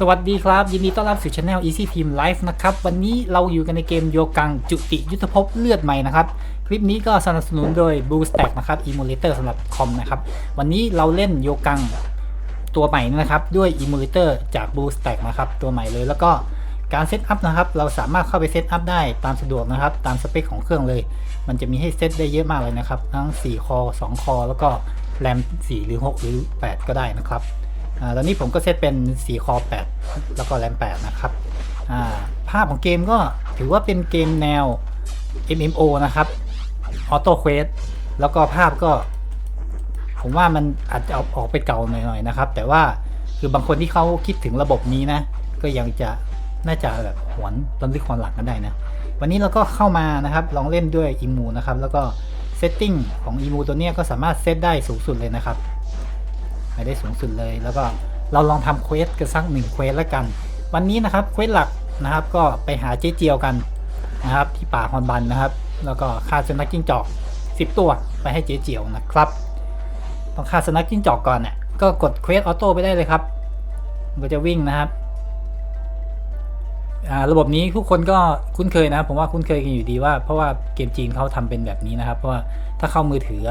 สวัสดีครับ ยินดีต้อนรับสู่ช anel Easy Team Life นะครับ วันนี้เราอยู่กันในเกมโยกังจุติยุทธภพเลือดใหม่นะครับ คลิปนี้ก็สนับสนุนโดย BlueStack นะครับ Emulator สำหรับคอมนะครับ วันนี้เราเล่นโยกังตัวใหม่นะครับ ด้วย Emulator จาก BlueStack นะครับ ตัวใหม่เลย แล้วก็การเซตอัพนะครับ เราสามารถเข้าไปเซตอัพได้ตามสะดวกนะครับ ตามสเปคของเครื่องเลย มันจะมีให้เซตได้เยอะมากเลยนะครับ ทั้ง 4 คอ 2 คอ แล้วก็แรม 4 หรือ 6 หรือ 8 ก็ได้นะครับ ตอนนี้ผมก็เซตเป็น4คอ8 แล้วก็แรม8นะครับภาพของเกมก็ถือว่าเป็นเกมแนว MMO นะครับ Auto Quest แล้วก็ภาพก็ ผมว่ามันอาจจะอออกไปเก่าหน่อยๆนะครับ แต่ว่าคือบางคนที่เขาคิดถึงระบบนี้นะ ก็ยังจะน่าจะแบบหวนตอนที่ความหลังกันได้นะ วันนี้เราก็เข้ามานะครับ ลองเล่นด้วยอิมูนะครับ แล้วก็เซตติ้งของอิมูตัวเนี้ยก็สามารถเซตได้สูงสุดเลยนะครับ ไปได้สูงสุดเลย แล้วก็เราลองทำเควสกันสักหนึ่งเควสแล้วกัน วันนี้นะครับเควสหลักนะครับก็ไปหาเจ๊เจียวกันนะครับที่ป่าฮอนบันนะครับ แล้วก็ฆ่าสุนัขจิ้งจอก 10 ตัวไปให้เจ๊เจียวนะครับต้องฆ่าสุนัขจิ้งจอกก่อนเนี่ยก็กดเควสออโต้ไปได้เลยครับมันก็จะวิ่งนะครับระบบนี้ทุกคนก็คุ้นเคยนะ ผมว่าคุ้นเคยกันอยู่ดีว่าเพราะว่าเกมจีนเขาทำเป็นแบบนี้นะครับ เพราะว่าถ้าเข้ามือถือ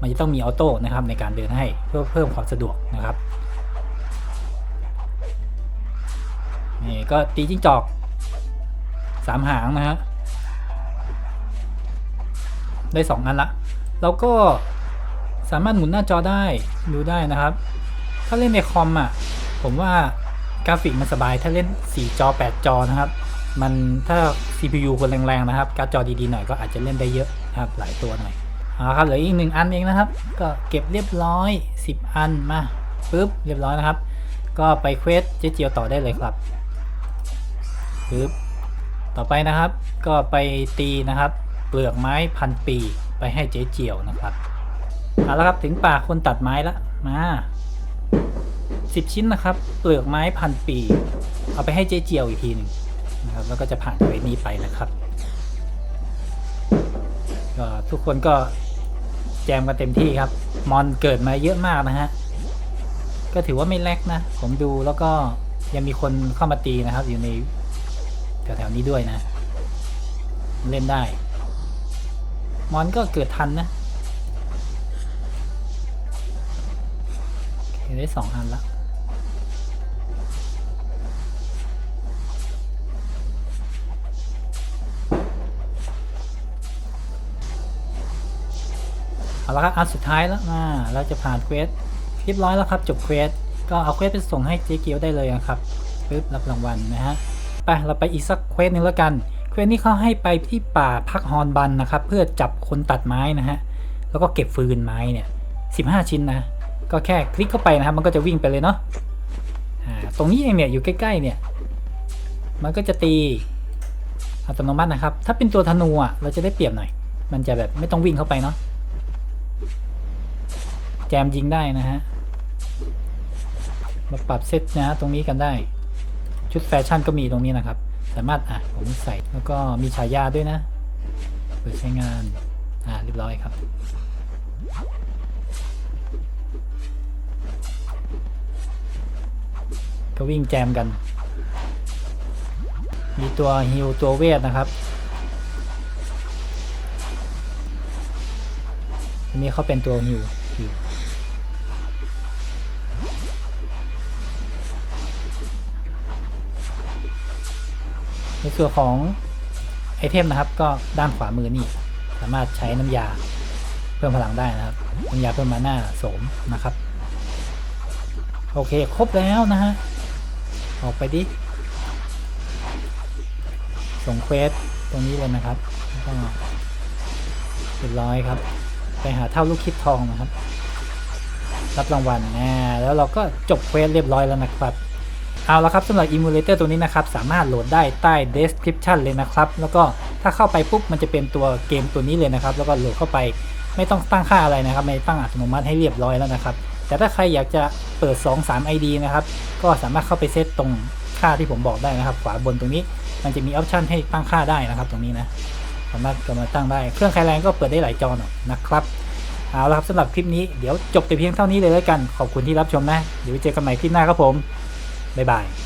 มันจะต้องมีออโต้นะครับในการเดินให้เพื่อเพิ่มความสะดวกนะครับนี่ก็ตีจิ้งจอกสามหางนะฮะได้สองอันละแล้วก็สามารถหมุนหน้าจอได้ดูได้นะครับ ถ้าเล่นในคอมอะผมว่ากราฟิกมันสบายถ้าเล่น 4 จอ 8 จอนะครับ มันถ้า CPU คนแรงๆนะครับ การ์ดจอดีๆหน่อยก็อาจจะเล่นได้เยอะนะครับ หลายตัวหน่อย เอาครับเหลืออีกหนึ่งอันเองนะครับ ก็เก็บเรียบร้อย 10 อันมาปึ๊บเรียบร้อยนะครับ ก็ไปเควสเจ๊เจียวต่อได้เลยครับปึ๊บต่อไปนะครับ ก็ไปตีนะครับ เปลือกไม้พันปีไปให้เจ๊เจียวนะครับเอาละครับถึงป่าคนตัดไม้ละมาสิบชิ้นนะครับ เปลือกไม้พันปี เอาไปให้เจ๊เจียวอีกทีหนึ่งนะครับแล้วก็จะผ่านเควสนี้ไปนะครับก็ทุกคนก็ แจมกันเต็มที่ครับ มอนเกิดมาเยอะมากนะฮะ ก็ถือว่าไม่แลกนะ ผมดูแล้วก็ยังมีคนเข้ามาตีนะครับ อยู่ในแถวๆนี้ด้วยนะ เล่นได้ มอนก็เกิดทันนะได้สองอันละ เอาละครับอันสุดท้ายแล้วอ่าเราจะผ่านเควสเรียบร้อยแล้วครับจบเควสก็เอาเควสไปส่งให้เจ๊เกียวได้เลยนะครับปึ๊บรับรางวัลนะฮะไปเราไปอีกสักเควสหนึ่งแล้วกันเควสนี้เขาให้ไปที่ป่าพักฮอนบันนะครับ เพื่อจับคนตัดไม้นะฮะแล้วก็เก็บฟืนไม้เนี่ย15 ชิ้นนะก็แค่คลิกเข้าไปนะครับมันก็จะวิ่งไปเลยเนาะอ่าตรงนี้เองเนี่ยอยู่ใกล้ๆเนี่ยมันก็จะตีอัตโนมัตินะครับ ถ้าเป็นตัวธนูอะเราจะได้เปรียบหน่อย มันจะแบบไม่ต้องวิ่งเข้าไปเนาะ แจมยิงได้นะฮะ มาปรับเซตนะฮะตรงนี้กันได้ ชุดแฟชั่นก็มีตรงนี้นะครับ สามารถอะผมใส่แล้วก็มีฉายาด้วยนะเปิดใช้งาน อ่าเรียบร้อยครับก็วิ่งแจมกัน มีตัวฮิวตัวเวทนะครับอันนี้เขาเป็นตัวฮิวฮิว ในส่วนของไอเทมนะครับ ก็ด้านขวามือนี่ สามารถใช้น้ำยาเพิ่มพลังได้นะครับน้ำยาเพิ่มมาหน้าโสมนะครับ โอเคครบแล้วนะฮะออกไปดิส่งเควสตรงนี้เลยนะครับก็เรียบร้อยครับ ไปหาเท่าลูกคิดทองนะครับ รับรางวัลนะแล้วเราก็จบเควสเรียบร้อยแล้วนะครับ เอาละครับสำหรับ emulator ตัวนี้นะครับ สามารถโหลดได้ใต้ description เลยนะครับ แล้วก็ถ้าเข้าไปปุ๊บมันจะเป็นตัวเกมตัวนี้เลยนะครับ แล้วก็โหลดเข้าไปไม่ต้องตั้งค่าอะไรนะครับ ไม่ตั้งอัตโนมัติให้เรียบร้อยแล้วนะครับ แต่ถ้าใครอยากจะเปิด 2-3 ID นะครับ ก็สามารถเข้าไปเซตตรงค่าที่ผมบอกได้นะครับ ขวาบนตรงนี้มันจะมีออปชันให้ตั้งค่าได้นะครับ ตรงนี้นะสามารถกำมาตั้งได้ เครื่องใครแรงก็เปิดได้หลายจอหน่อยนะครับเอาละครับสำหรับคลิปนี้เดี๋ยวจบแต่เพียงเท่านี้เลยแล้วกัน ขอบคุณที่รับชมนะ เดี๋ยวไว้เจอกันใหม่คลิปหน้าครับผม บ๊ายบาย